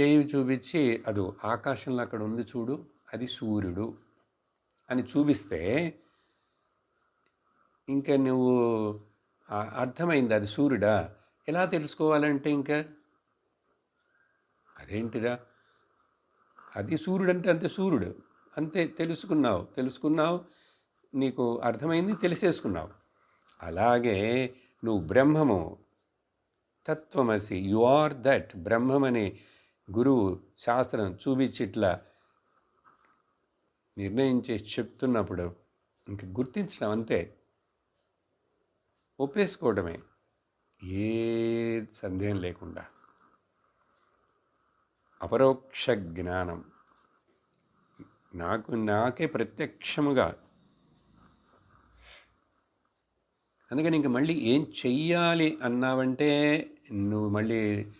చేయి చూపించి అదో ఆకాశంలో అక్కడ ఉంది చూడు అది సూర్యుడు అని చూపిస్తే ఇంకా నువ్వు అర్థమైంది అది సూర్యుడా? ఎలా తెలుసుకోవాలంటే ఇంకా? అదేంటిరా? అది సూర్యుడు అంటే అంతే సూర్యుడు. అంతే తెలుసుకున్నావు తెలుసుకున్నావు నీకు అర్థమైంది తెలిసేసుకున్నావు. అలాగే నువ్వు బ్రహ్మము తత్వమసి యు ఆర్ దట్ బ్రహ్మమని గురువు శాస్త్రం చూపించిట్లా నిర్ణయించి చెప్తున్నప్పుడు ఇంక గుర్తించడం అంతే. ఒప్పేసుకోవడమే. ఏ సందేహం లేకుండా. అపరోక్ష జ్ఞానం. నాకు నాకే ప్రత్యక్షముగా. అందుకని ఇంక మళ్ళీ ఏం చెయ్యాలి అన్నావంటే నువ్వు మళ్ళీ